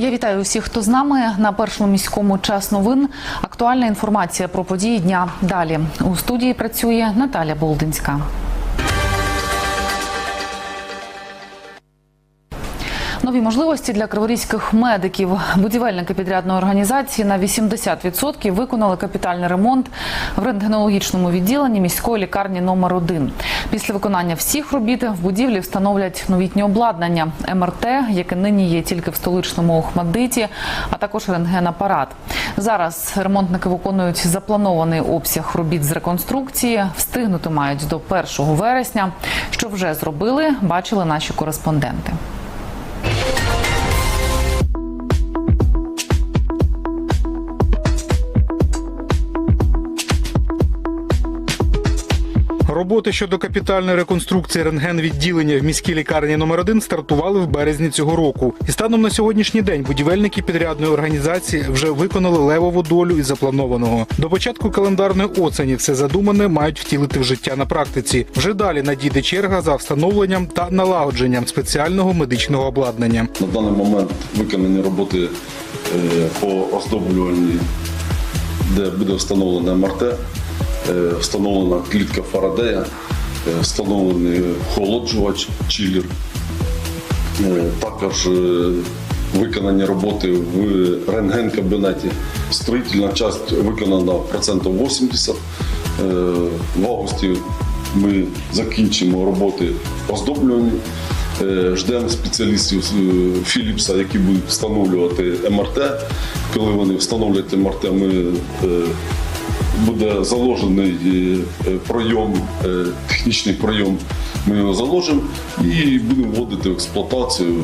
Я вітаю усіх, хто з нами на першому міському час новин. Актуальна інформація про події дня. Далі у студії працює Наталя Болдинська. Нові можливості для криворізьких медиків. Будівельники підрядної організації на 80% виконали капітальний ремонт в рентгенологічному відділенні міської лікарні номер 1 Після виконання всіх робіт в будівлі встановлять новітнє обладнання МРТ, яке нині є тільки в столичному Охмадиті, а також рентгенапарат. Зараз ремонтники виконують запланований обсяг робіт з реконструкції. Встигнути мають до 1 вересня. Що вже зробили, бачили наші кореспонденти. Роботи щодо капітальної реконструкції рентген-відділення в міській лікарні номер 1 стартували в березні цього року. І станом на сьогоднішній день будівельники підрядної організації вже виконали левову долю із запланованого. До початку календарної оцені все задумане мають втілити в життя на практиці. Вже далі надійде черга за встановленням та налагодженням спеціального медичного обладнання. На даний момент виконані роботи е, по оздоблюванні, де буде встановлена МРТ, встановлена клітка Фарадея, е, встановлений холоджувач, чилер. Е, Також е, виконані роботи в рентген-кабінеті. Строїтельна частина виконана процентів 80. Е, В августі ми закінчимо роботи по оздоблюванню. Е, Ждемо спеціалістів е, Філіпса, які будуть встановлювати МРТ. Коли вони встановлять МРТ, ми е, буде заложений е, пройом, е, технічний пройом. Ми його заложимо і будемо вводити в експлуатацію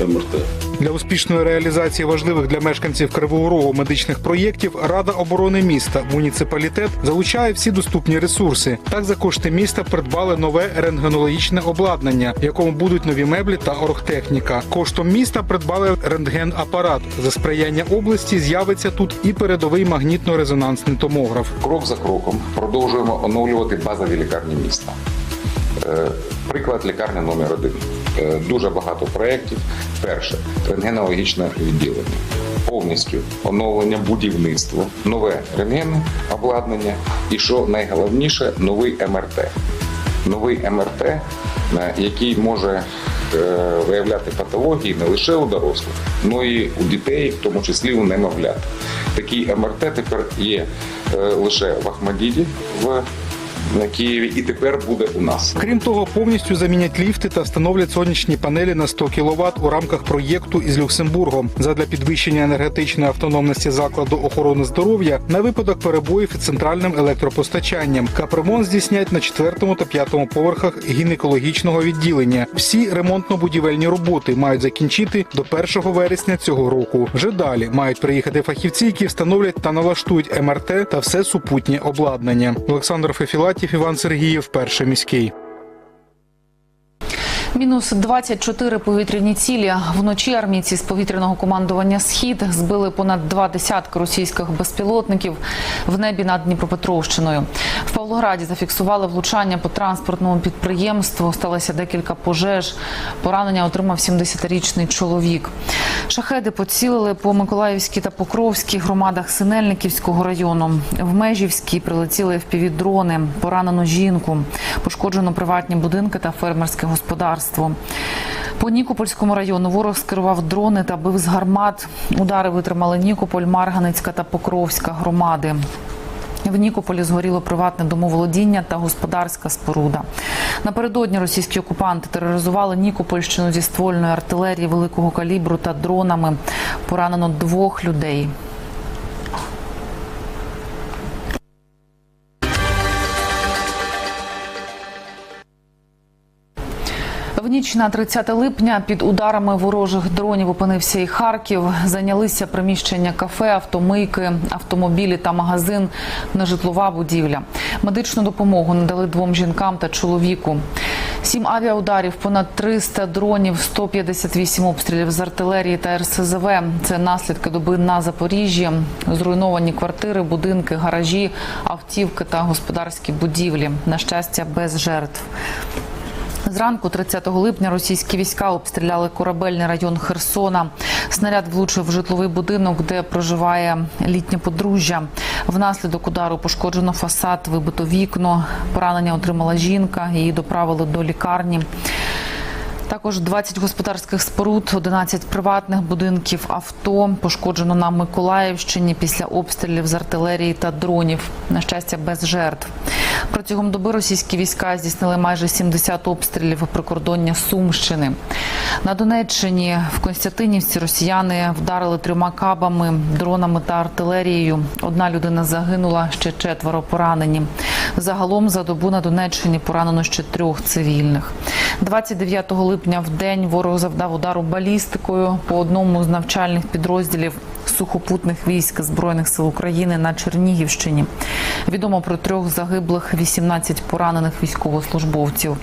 МРТ. Для успішної реалізації важливих для мешканців Кривого Рогу медичних проєктів Рада оборони міста муніципалітет залучає всі доступні ресурси. Так за кошти міста придбали нове рентгенологічне обладнання, в якому будуть нові меблі та оргтехніка. Коштом міста придбали рентген-апарат. За сприяння області з'явиться тут і передовий магнітно-резонансний томограф. Крок за кроком продовжуємо оновлювати базові лікарні міста. Е, Приклад лікарня номер один. Е, Дуже багато проєктів. Перше рентгенологічне відділення. Повністю оновлення будівництва, нове рентгенне обладнання і що найголовніше, новий МРТ. Новий МРТ, який може е, виявляти патології не лише у дорослих, але й у дітей, в тому числі у немовлят. Такий МРТ тепер є е, лише в Ахмадіді в на Києві і тепер буде у нас. Крім того, повністю замінять ліфти та встановлять сонячні панелі на 100 кВт у рамках проєкту із Люксембургом задля підвищення енергетичної автономності закладу охорони здоров'я на випадок перебоїв із центральним електропостачанням. Капремонт здійснять на четвертому та п'ятому поверхах гінекологічного відділення. Всі ремонтно-будівельні роботи мають закінчити до 1 вересня цього року. Вже далі мають приїхати фахівці, які встановлять та налаштують МРТ та все супутнє обладнання. Олександр Фефілатів, Іван Сергіїв, перший міський. Мінус 24 повітряні цілі. Вночі армійці з повітряного командування Схід збили понад два десятки російських безпілотників в небі над Дніпропетровщиною. Павлограді зафіксували влучання по транспортному підприємству. Сталося декілька пожеж. Поранення отримав 70-річний чоловік. Шахеди поцілили по Миколаївській та Покровській громадах Синельниківського району. В Межівській прилетіли впівдрони. Поранено жінку. Пошкоджено приватні будинки та фермерське господарство. По Нікопольському району ворог скерував дрони та бив з гармат. Удари витримали Нікополь, Марганицька та Покровська громади. В Нікополі згоріло приватне домоволодіння та господарська споруда. Напередодні російські окупанти тероризували Нікопольщину зі ствольної артилерії великого калібру та дронами. Поранено двох людей. В ніч на 30 липня під ударами ворожих дронів опинився і Харків. Зайнялися приміщення кафе, автомийки, автомобілі та магазин, нежитлова будівля. Медичну допомогу надали двом жінкам та чоловіку. Сім авіаударів, понад 300 дронів, 158 обстрілів з артилерії та РСЗВ. Це наслідки доби на Запоріжжі. Зруйновані квартири, будинки, гаражі, автівки та господарські будівлі. На щастя, без жертв. Зранку 30 липня російські війська обстріляли корабельний район Херсона. Снаряд влучив в житловий будинок, де проживає літнє подружжя. Внаслідок удару пошкоджено фасад, вибито вікно. Поранення отримала жінка. Її доправили до лікарні. Також 20 господарських споруд, 11 приватних будинків, авто пошкоджено на Миколаївщині після обстрілів з артилерії та дронів. На щастя, без жертв. Протягом доби російські війська здійснили майже 70 обстрілів прикордоння Сумщини. На Донеччині в Константинівці росіяни вдарили трьома кабами, дронами та артилерією. Одна людина загинула, ще четверо поранені. Загалом за добу на Донеччині поранено ще трьох цивільних. 29 липня в день ворог завдав удару балістикою по одному з навчальних підрозділів сухопутних військ збройних сил України на Чернігівщині. Відомо про трьох загиблих, 18 поранених військовослужбовців.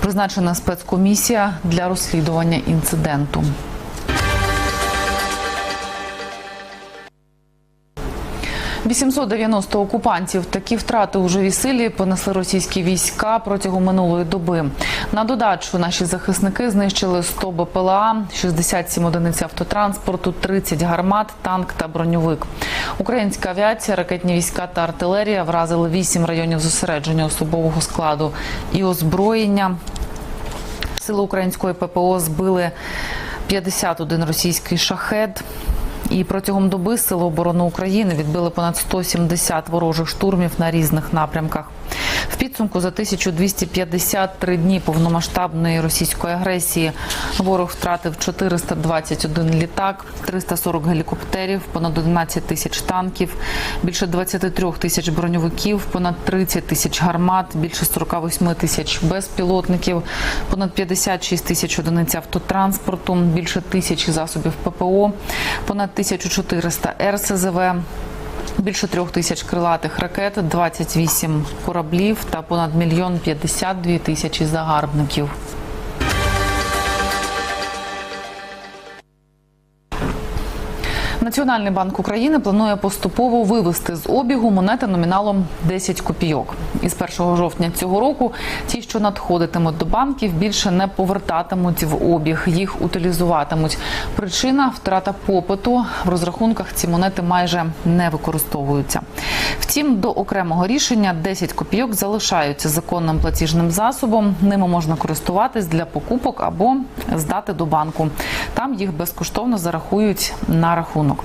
Призначена спецкомісія для розслідування інциденту. – 890 окупантів. Такі втрати у живій силі понесли російські війська протягом минулої доби. На додачу наші захисники знищили 100 БПЛА, 67 одиниць автотранспорту, 30 гармат, танк та броньовик. Українська авіація, ракетні війська та артилерія вразили 8 районів зосередження особового складу і озброєння. Сили української ППО збили 51 російський шахет. І протягом доби Сили оборони України відбили понад 170 ворожих штурмів на різних напрямках. В підсумку за 1253 дні повномасштабної російської агресії ворог втратив 421 літак, 340 гелікоптерів, понад 11 тисяч танків, більше 23 тисяч броньовиків, понад 30 тисяч гармат, більше 48 тисяч безпілотників, понад 56 тисяч одиниць автотранспорту, більше тисячі засобів ППО, понад 1400 РСЗВ, більше трьох тисяч крилатих ракет, 28 кораблів та понад мільйон 52 тисячі загарбників. Національний банк України планує поступово вивести з обігу монети номіналом 10 копійок. Із 1 жовтня цього року ті, що надходитимуть до банків, більше не повертатимуть в обіг, їх утилізуватимуть. Причина втрата попиту в розрахунках ці монети майже не використовуються. Втім, до окремого рішення 10 копійок залишаються законним платіжним засобом. Ними можна користуватись для покупок або здати до банку. Там їх безкоштовно зарахують на рахунок.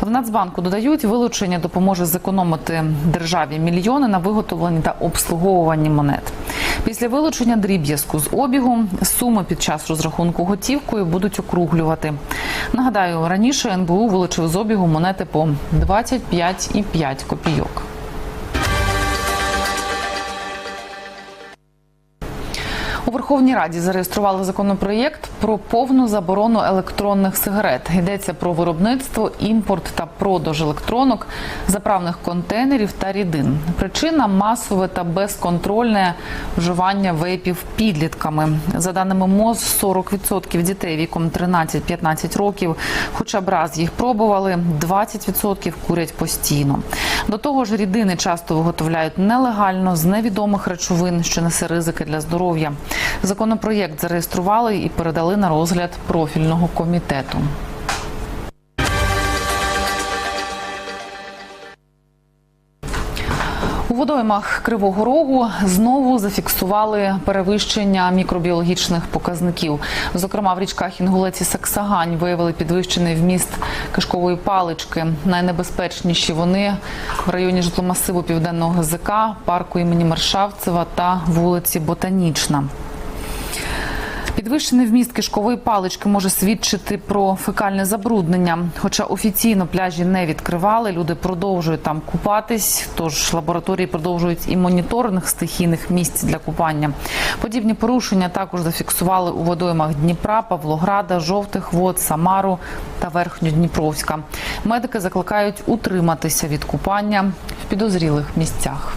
В Нацбанку додають, вилучення допоможе зекономити державі мільйони на виготовленні та обслуговуванні монет. Після вилучення дріб'язку з обігу суми під час розрахунку готівкою будуть округлювати. Нагадаю, раніше НБУ вилучив з обігу монети по 25,5 копійок. У Верховній Раді зареєстрували законопроєкт про повну заборону електронних сигарет. Йдеться про виробництво, імпорт та продаж електронок, заправних контейнерів та рідин. Причина масове та безконтрольне вживання вейпів підлітками. За даними МОЗ, 40% дітей віком 13-15 років, хоча б раз їх пробували, 20% курять постійно. До того ж, рідини часто виготовляють нелегально з невідомих речовин, що несе ризики для здоров'я. Законопроєкт зареєстрували і передали на розгляд профільного комітету. У водоймах Кривого Рогу знову зафіксували перевищення мікробіологічних показників. Зокрема, в річках Інгулець і Саксагань виявили підвищений вміст кишкової палички. Найнебезпечніші вони в районі житломасиву Південного ГЗК, парку імені Маршавцева та вулиці Ботанічна. Підвищений вміст кишкової палички може свідчити про фекальне забруднення. Хоча офіційно пляжі не відкривали, люди продовжують там купатись. Тож лабораторії продовжують і моніторинг стихійних місць для купання. Подібні порушення також зафіксували у водоймах Дніпра, Павлограда, жовтих вод, Самару та Верхньодніпровська. Медики закликають утриматися від купання в підозрілих місцях.